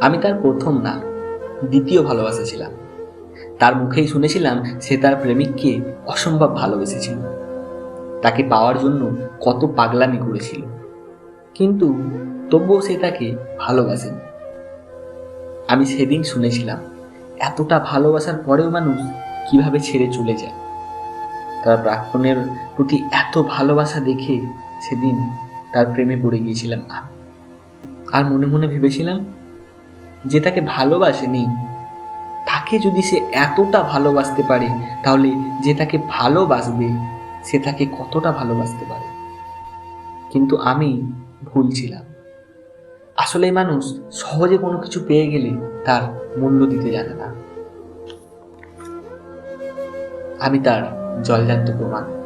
আমি তার প্রথম না, দ্বিতীয় ভালোবাসা ছিলাম। তার মুখেই শুনেছিলাম সে তার প্রেমিককে অসম্ভব ভালোবেসেছিল। তাকে পাওয়ার জন্য কত পাগলামি করেছিল। কিন্তু তবুও সে তাকে ভালোবাসেনি। আমি সেদিন শুনেছিলাম, এতটা ভালোবাসার পরেও মানুষ কীভাবে ছেড়ে চলে যায়। তার প্রাক্তনের প্রতি এত ভালোবাসা দেখে সেদিন তার প্রেমে পড়ে গিয়েছিলাম আর মনে মনে ভেবেছিলাম যে তাকে ভালোবাসেনি, তাকে যদি সে এতটা ভালোবাসতে পারে, তাহলে যে তাকে ভালোবাসবে, সে তাকে কতটা ভালোবাসতে পারে? কিন্তু আমি ভুল ছিলাম। আসলে মানুষ সহজে কোনো কিছু পেয়ে গেলে তার মূল্য দিতে জানে না। আমি তার জলজান্ত প্রমাণ।